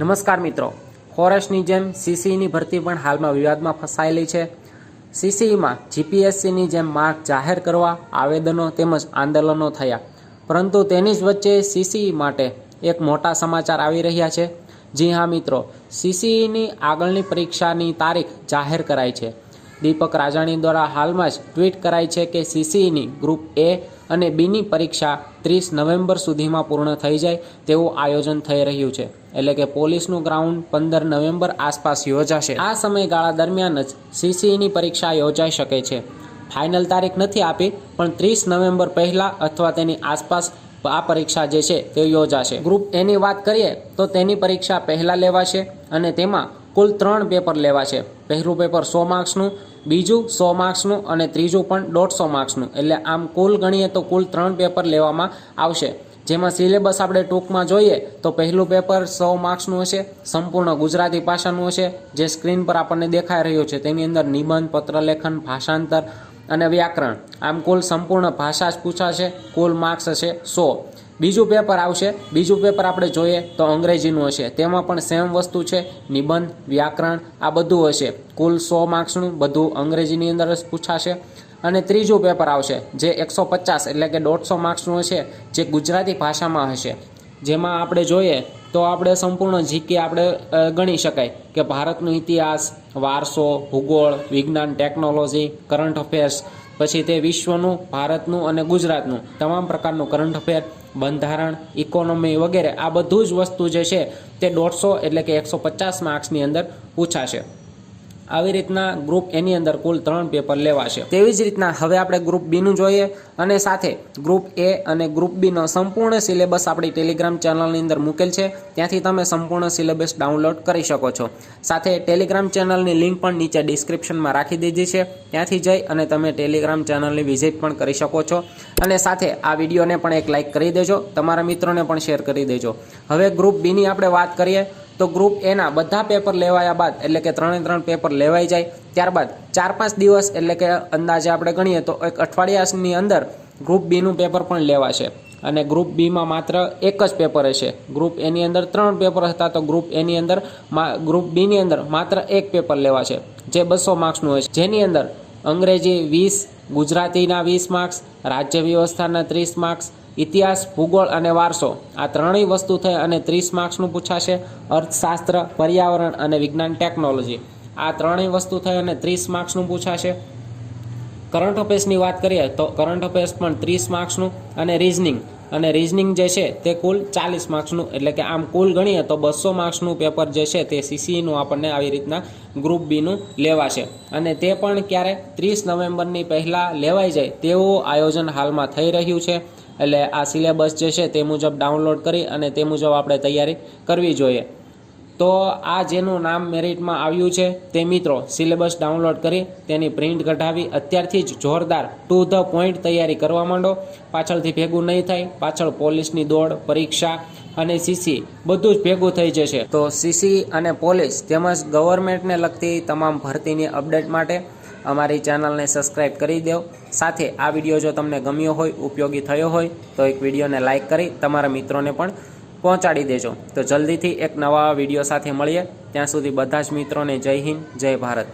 નમસ્કાર મિત્રો. ફોરેસ્ટની જેમ સીસીઈની ભરતી પણ હાલમાં વિવાદમાં ફસાયેલી છે. સીસીઈમાં જીપીએસસીની જેમ માર્ક જાહેર કરવા, આવેદનો તેમજ આંદોલનો થયા. પરંતુ તેની જ વચ્ચે સીસીઈ માટે એક મોટા સમાચાર આવી રહ્યા છે. જી હા મિત્રો, સીસીઈની આગળની પરીક્ષાની તારીખ જાહેર કરાઈ છે. દીપક રાજાણી દ્વારા હાલમાં જ ટ્વીટ કરાઈ છે કે સીસીઈની ગ્રુપ એ અને બીની પરીક્ષા ત્રીસ નવેમ્બર સુધીમાં પૂર્ણ થઈ જાય તેવું આયોજન થઈ રહ્યું છે. એટલે કે પોલીસનું ગ્રાઉન્ડ પંદર નવેમ્બર આસપાસ યોજાશે. આ સમયગાળા દરમિયાન જ સીસીઈની પરીક્ષા યોજાઈ શકે છે. ફાઇનલ તારીખ નથી આપી, પણ ત્રીસ નવેમ્બર પહેલાં અથવા તેની આસપાસ આ પરીક્ષા જે છે તે યોજાશે. ગ્રુપ એની વાત કરીએ તો તેની પરીક્ષા પહેલાં લેવાશે અને તેમાં કુલ ત્રણ પેપર લેવા છે પહેલું પેપર સો માર્ક્સનું, બીજું સો માર્ક્સનું અને ત્રીજું પણ દોઢસો માર્ક્સનું. એટલે આમ કુલ ગણીએ તો કુલ ત્રણ પેપર લેવામાં આવશે. જેમાં સિલેબસ આપણે ટૂંકમાં જોઈએ તો પહેલું પેપર સો માર્ક્સનું હશે, સંપૂર્ણ ગુજરાતી ભાષાનું હશે. જે સ્ક્રીન પર આપણને દેખાઈ રહ્યું છે તેની અંદર નિબંધ, પત્રલેખન, ભાષાંતર અને વ્યાકરણ. આમ કુલ સંપૂર્ણ ભાષા જ પૂછાશે, કુલ માર્ક્સ હશે સો. બીજું પેપર આવશે. બીજું પેપર આપણે જોઈએ તો અંગ્રેજીનું હશે. તેમાં પણ સેમ વસ્તુ છે. નિબંધ, વ્યાકરણ, આ બધું હશે. કુલ સો માર્ક્સનું બધું અંગ્રેજીની અંદર જ પૂછાશે. અને ત્રીજું પેપર આવશે, જે એકસો પચાસ એટલે કે દોઢસો માર્ક્સનું હશે, જે ગુજરાતી ભાષામાં હશે. જેમાં આપણે જોઈએ તો આપણે સંપૂર્ણ જીકે આપણે ગણી શકાય કે ભારતનો ઇતિહાસ, વારસો, ભૂગોળ, વિજ્ઞાન, ટેકનોલોજી, કરંટ અફેર્સ પછી તે વિશ્વનું, ભારતનું અને ગુજરાતનું તમામ પ્રકારનું કરંટ અફેર બંધારણ ઇકોનોમી વગેરે આ બધું જ વસ્તુ જે છે તે દોઢસો એટલે કે એકસો પચાસ માર્ક્સની અંદર પૂછાશે. આવી રીતના ગ્રુપ એની અંદર કુલ ત્રણ પેપર લેવાશે. તેવી જ રીતના હવે આપણે ગ્રુપ બીનું જોઈએ અને સાથે ગ્રુપ એ અને ગ્રુપ બીનો સંપૂર્ણ સિલેબસ આપણી ટેલિગ્રામ ચેનલની અંદર મૂકેલ છે. ત્યાંથી તમે સંપૂર્ણ સિલેબસ ડાઉનલોડ કરી શકો છો. સાથે ટેલિગ્રામ ચેનલની લિંક પણ નીચે ડિસ્ક્રિપ્શનમાં રાખી દીધી છે. ત્યાંથી જઈ અને તમે ટેલિગ્રામ ચેનલની વિઝિટ પણ કરી શકો છો. અને સાથે આ વિડીયોને પણ એક લાઇક કરી દેજો. તમારા મિત્રોને પણ શેર કરી દેજો. હવે ગ્રુપ બીની આપણે વાત કરીએ. તો ગ્રુપ એના બધા પેપર લેવાયા બાદ, એટલે કે ત્રણે ત્રણ પેપર લેવાઈ જાય, ત્યારબાદ ચાર પાંચ દિવસ એટલે કે અંદાજે આપણે ગણીએ તો એક અઠવાડિયાની અંદર ગ્રુપ બીનું પેપર પણ લેવાશે. અને ગ્રુપ બીમાં માત્ર એક જ પેપર હશે. ગ્રુપ એની અંદર ત્રણ પેપર હતા તો ગ્રુપ એની અંદર ગ્રુપ બીની અંદર માત્ર એક પેપર લેવાશે, જે બસો માર્ક્સનું હશે. જેની અંદર અંગ્રેજી વીસ, ગુજરાતીના વીસ માર્ક્સ રાજ્ય વ્યવસ્થાના ત્રીસ માર્ક્સ ઇતિહાસ, ભૂગોળ અને વારસો. આ ત્રણેય વસ્તુ થઈ અને ત્રીસ માર્ક્સનું પૂછાશે અર્થશાસ્ત્ર, પર્યાવરણ અને વિજ્ઞાન ટેકનોલોજી. આ ત્રણેય વસ્તુ થઈ અને ત્રીસ માર્ક્સનું પૂછાશે. કરંટ અફેર્સની વાત કરીએ તો કરંટ અફેર્સ પણ ત્રીસ માર્ક્સનું અને રિઝનિંગ. અને રિઝનિંગ જે છે તે કુલ ચાલીસ માર્ક્સનું, એટલે કે આમ કુલ ગણીએ તો બસો માર્ક્સનું પેપર જે છે તે સીસીઈનું આપણને આવી રીતના ગ્રુપ બીનું લેવાશે. અને તે પણ ક્યારે? ત્રીસ નવેમ્બરની પહેલાં લેવાઈ જાય તેવું આયોજન હાલમાં થઈ રહ્યું છે. એટલે આ સિલેબસ જે છે તે મુજબ ડાઉનલોડ કરી અને તે મુજબ આપણે તૈયારી કરવી જોઈએ. તો આ જેનું નામ મેરિટમાં આવ્યું છે તે મિત્રો સિલેબસ ડાઉનલોડ કરી તેની પ્રિન્ટ કઢાવી અત્યારથી જ જોરદાર ટુ ધ પોઈન્ટ તૈયારી કરવા માંડો. પાછળથી ભેગું નહીં થાય, પાછળ પોલીસની દોડ, પરીક્ષા અને સીસી બધું જ ભેગું થઈ જશે. તો સીસી અને પોલીસ તેમજ ગવર્મેન્ટને લગતી તમામ ભરતીની અપડેટ માટે અમારી ચેનલને સબસ્ક્રાઇબ કરી દો સાથે આ વીડિયો જો તમને ગમ્યો હોય, ઉપયોગી થયો હોય, તો એક વિડીયોને લાઇક કરી તમારા મિત્રોને પણ પહોંચાડી દેજો. તો જલ્દીથી એક નવા વીડિયો સાથે મળીએ. ત્યાં સુધી બધા જ મિત્રોને જય હિન્દ, જય ભારત.